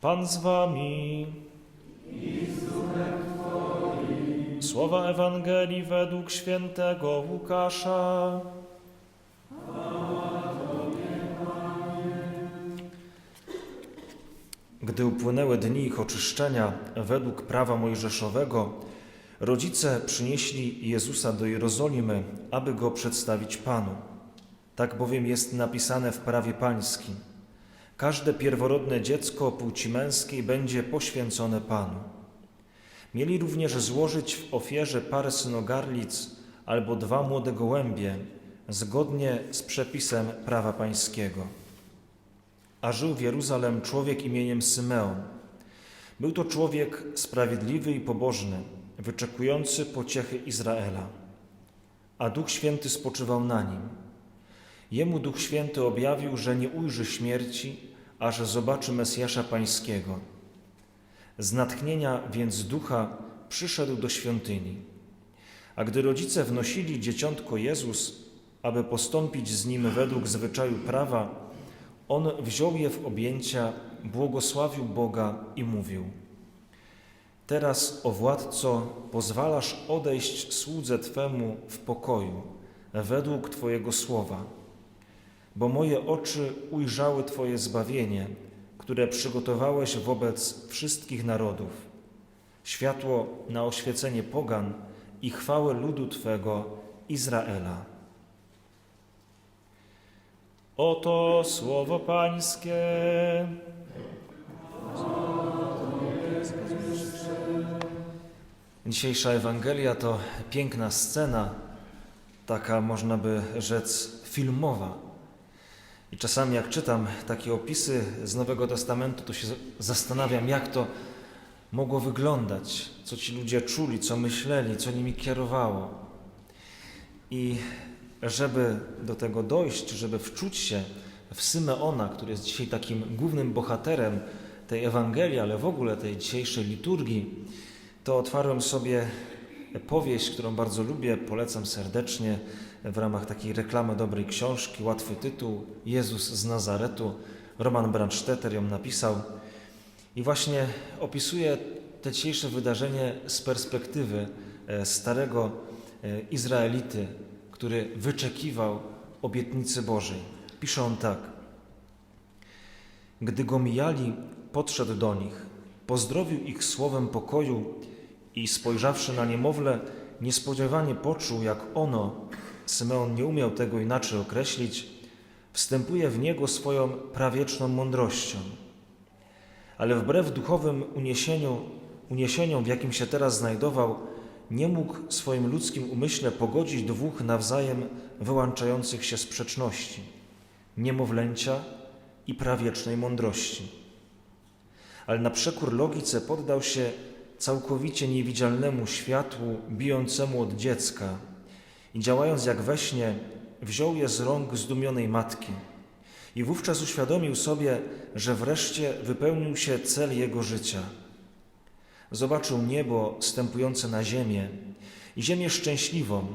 Pan z wami. Słowa Ewangelii według świętego Łukasza. Gdy upłynęły dni ich oczyszczenia według prawa mojżeszowego, rodzice przynieśli Jezusa do Jerozolimy, aby go przedstawić Panu. Tak bowiem jest napisane w prawie pańskim. Każde pierworodne dziecko płci męskiej będzie poświęcone Panu. Mieli również złożyć w ofierze parę synogarlic albo dwa młode gołębie, zgodnie z przepisem prawa pańskiego. A żył w Jeruzalem człowiek imieniem Symeon. Był to człowiek sprawiedliwy i pobożny, wyczekujący pociechy Izraela. A Duch Święty spoczywał na nim. Jemu Duch Święty objawił, że nie ujrzy śmierci, aż zobaczy Mesjasza Pańskiego. Z natchnienia więc ducha przyszedł do świątyni. A gdy rodzice wnosili dzieciątko Jezus, aby postąpić z nim według zwyczaju prawa, on wziął je w objęcia, błogosławił Boga i mówił: Teraz, o władco, pozwalasz odejść słudze Twemu w pokoju, według Twojego słowa, bo moje oczy ujrzały Twoje zbawienie, które przygotowałeś wobec wszystkich narodów, światło na oświecenie pogan i chwałę ludu Twego Izraela. Oto słowo Pańskie. Dzisiejsza Ewangelia to piękna scena, taka można by rzec filmowa. I czasami jak czytam takie opisy z Nowego Testamentu, to się zastanawiam, jak to mogło wyglądać, co ci ludzie czuli, co myśleli, co nimi kierowało. I żeby do tego dojść, żeby wczuć się w Symeona, który jest dzisiaj takim głównym bohaterem tej Ewangelii, ale w ogóle tej dzisiejszej liturgii, to otwarłem sobie powieść, którą bardzo lubię, polecam serdecznie w ramach takiej reklamy dobrej książki, łatwy tytuł Jezus z Nazaretu. Roman Brandstetter ją napisał i właśnie opisuje te dzisiejsze wydarzenie z perspektywy e, starego e, Izraelity, który wyczekiwał obietnicy Bożej. Pisze on tak. Gdy go mijali, podszedł do nich, pozdrowił ich słowem pokoju i spojrzawszy na niemowlę, niespodziewanie poczuł, jak ono, Symeon nie umiał tego inaczej określić, wstępuje w niego swoją prawieczną mądrością. Ale wbrew duchowym uniesieniu, uniesieniom, w jakim się teraz znajdował, nie mógł swoim ludzkim umyśle pogodzić dwóch nawzajem wyłączających się sprzeczności niemowlęcia i prawiecznej mądrości. Ale na przekór logice poddał się całkowicie niewidzialnemu światłu bijącemu od dziecka i działając jak we śnie, wziął je z rąk zdumionej matki. I wówczas uświadomił sobie, że wreszcie wypełnił się cel jego życia – Zobaczył niebo stępujące na ziemię i ziemię szczęśliwą,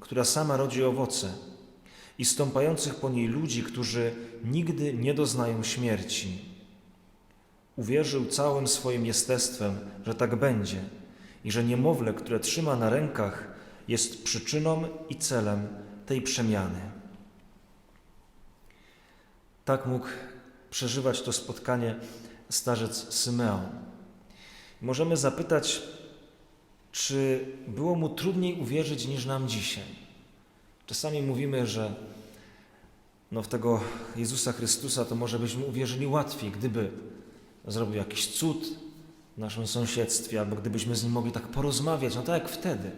która sama rodzi owoce, i stąpających po niej ludzi, którzy nigdy nie doznają śmierci. Uwierzył całym swoim jestestwem, że tak będzie i że niemowlę, które trzyma na rękach, jest przyczyną i celem tej przemiany. Tak mógł przeżywać to spotkanie starzec Symeon. Możemy zapytać, czy było mu trudniej uwierzyć niż nam dzisiaj. Czasami mówimy, że no w tego Jezusa Chrystusa to może byśmy uwierzyli łatwiej, gdyby zrobił jakiś cud w naszym sąsiedztwie, albo gdybyśmy z nim mogli tak porozmawiać, no tak jak wtedy,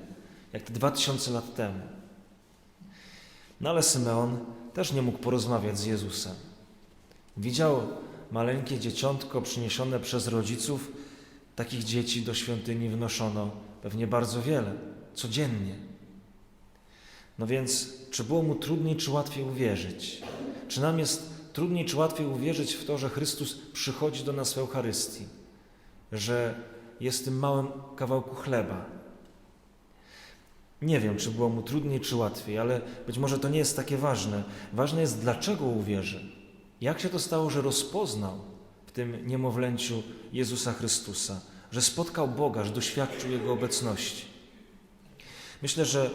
jak te dwa tysiące lat temu. No ale Symeon też nie mógł porozmawiać z Jezusem. Widział maleńkie dzieciątko przyniesione przez rodziców, Takich dzieci do świątyni wnoszono pewnie bardzo wiele, codziennie. No więc, czy było mu trudniej, czy łatwiej uwierzyć? Czy nam jest trudniej, czy łatwiej uwierzyć w to, że Chrystus przychodzi do nas w Eucharystii, że jest tym małym kawałku chleba? Nie wiem, czy było mu trudniej, czy łatwiej, ale być może to nie jest takie ważne. Ważne jest, dlaczego uwierzy. Jak się to stało, że rozpoznał tym niemowlęciu Jezusa Chrystusa, że spotkał Boga, że doświadczył Jego obecności. Myślę, że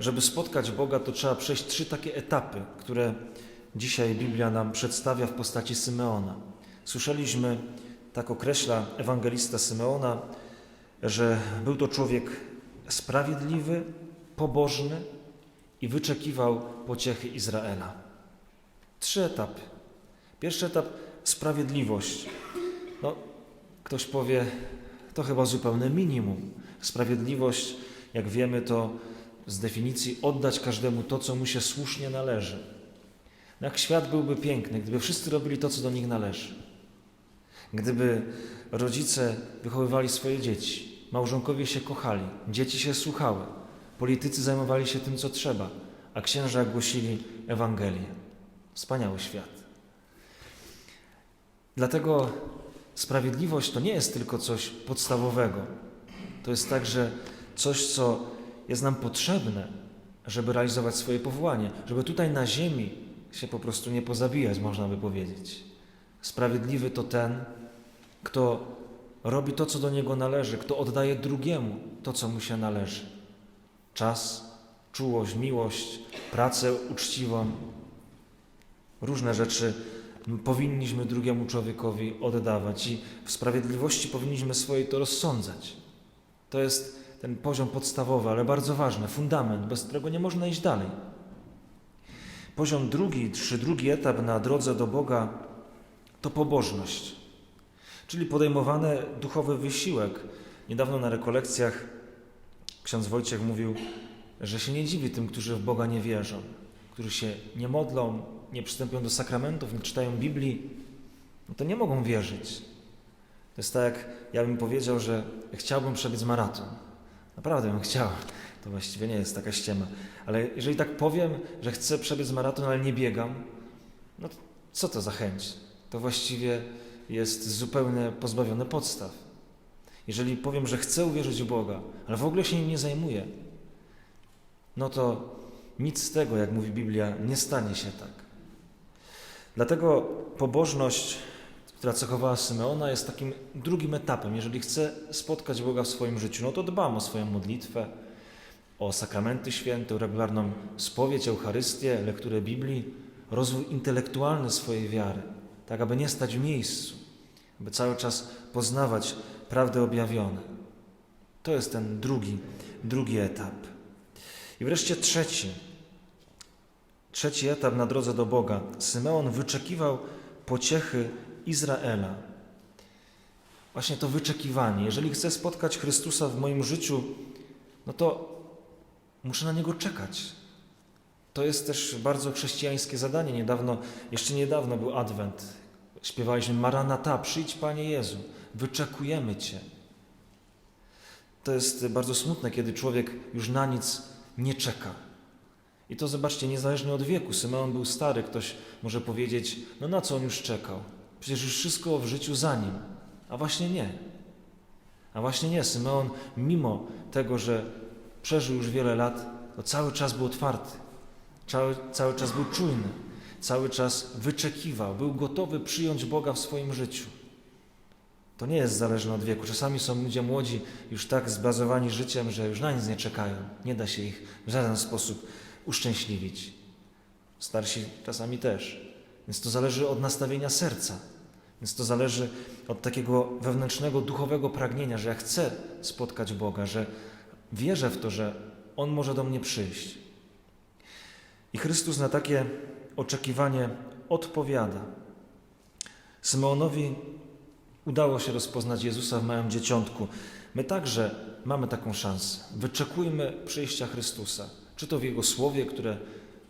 żeby spotkać Boga, to trzeba przejść trzy takie etapy, które dzisiaj Biblia nam przedstawia w postaci Symeona. Słyszeliśmy, tak określa ewangelista Symeona, że był to człowiek sprawiedliwy, pobożny i wyczekiwał pociechy Izraela. Trzy etapy. Pierwszy etap sprawiedliwość. No, ktoś powie, to chyba zupełne minimum. Sprawiedliwość, jak wiemy, to z definicji oddać każdemu to, co mu się słusznie należy. No jak świat byłby piękny, gdyby wszyscy robili to, co do nich należy. Gdyby rodzice wychowywali swoje dzieci, małżonkowie się kochali, dzieci się słuchały, politycy zajmowali się tym, co trzeba, a księża głosili Ewangelię. Wspaniały świat. Dlatego sprawiedliwość to nie jest tylko coś podstawowego. To jest także coś, co jest nam potrzebne, żeby realizować swoje powołanie, żeby tutaj na ziemi się po prostu nie pozabijać, można by powiedzieć. Sprawiedliwy to ten, kto robi to, co do niego należy, kto oddaje drugiemu to, co mu się należy. Czas, czułość, miłość, pracę uczciwą, różne rzeczy powinniśmy drugiemu człowiekowi oddawać i w sprawiedliwości powinniśmy swoje to rozsądzać. To jest ten poziom podstawowy, ale bardzo ważny, fundament, bez którego nie można iść dalej. Poziom drugi, czy drugi etap na drodze do Boga to pobożność, czyli podejmowany duchowy wysiłek. Niedawno na rekolekcjach ksiądz Wojciech mówił, że się nie dziwi tym, którzy w Boga nie wierzą, którzy się nie modlą, nie przystępują do sakramentów, nie czytają Biblii, no to nie mogą wierzyć. To jest tak, jak ja bym powiedział, że chciałbym przebiec maraton. Naprawdę bym chciał. To właściwie nie jest taka ściema. Ale jeżeli tak powiem, że chcę przebiec maraton, ale nie biegam, no to co to za chęć? To właściwie jest zupełnie pozbawione podstaw. Jeżeli powiem, że chcę uwierzyć w Boga, ale w ogóle się nim nie zajmuję, no to nic z tego, jak mówi Biblia, nie stanie się tak. Dlatego pobożność, która cechowała Symeona, jest takim drugim etapem. Jeżeli chcę spotkać Boga w swoim życiu, no to dbam o swoją modlitwę, o sakramenty święte, o regularną spowiedź, Eucharystię, lekturę Biblii, rozwój intelektualny swojej wiary, tak aby nie stać w miejscu, aby cały czas poznawać prawdę objawione. To jest ten drugi, drugi etap. I wreszcie trzeci. Trzeci etap na drodze do Boga. Symeon wyczekiwał pociechy Izraela. Właśnie to wyczekiwanie. Jeżeli chcę spotkać Chrystusa w moim życiu, no to muszę na Niego czekać. To jest też bardzo chrześcijańskie zadanie. Niedawno, jeszcze niedawno był Adwent. Śpiewaliśmy Maranata, przyjdź Panie Jezu, wyczekujemy Cię. To jest bardzo smutne, kiedy człowiek już na nic nie czeka. I to zobaczcie, niezależnie od wieku. Symeon był stary, ktoś może powiedzieć, no na co on już czekał? Przecież już wszystko w życiu za nim. A właśnie nie. A właśnie nie. Symeon, mimo tego, że przeżył już wiele lat, to cały czas był otwarty. Cały, cały czas był czujny. Cały czas wyczekiwał. Był gotowy przyjąć Boga w swoim życiu. To nie jest zależne od wieku. Czasami są ludzie młodzi już tak zbazowani życiem, że już na nic nie czekają. Nie da się ich w żaden sposób uszczęśliwić. Starsi czasami też. Więc to zależy od nastawienia serca. Więc to zależy od takiego wewnętrznego, duchowego pragnienia, że ja chcę spotkać Boga, że wierzę w to, że On może do mnie przyjść. I Chrystus na takie oczekiwanie odpowiada. Symeonowi udało się rozpoznać Jezusa w małym dzieciątku. My także mamy taką szansę. Wyczekujmy przyjścia Chrystusa. Czy to w Jego słowie, które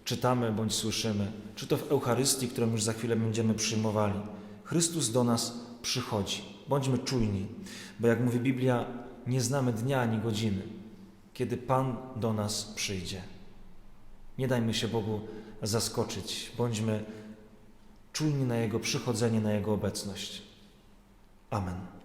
czytamy bądź słyszymy, czy to w Eucharystii, którą już za chwilę będziemy przyjmowali. Chrystus do nas przychodzi. Bądźmy czujni, bo jak mówi Biblia, nie znamy dnia ani godziny, kiedy Pan do nas przyjdzie. Nie dajmy się Bogu zaskoczyć, bądźmy czujni na Jego przychodzenie, na Jego obecność. Amen.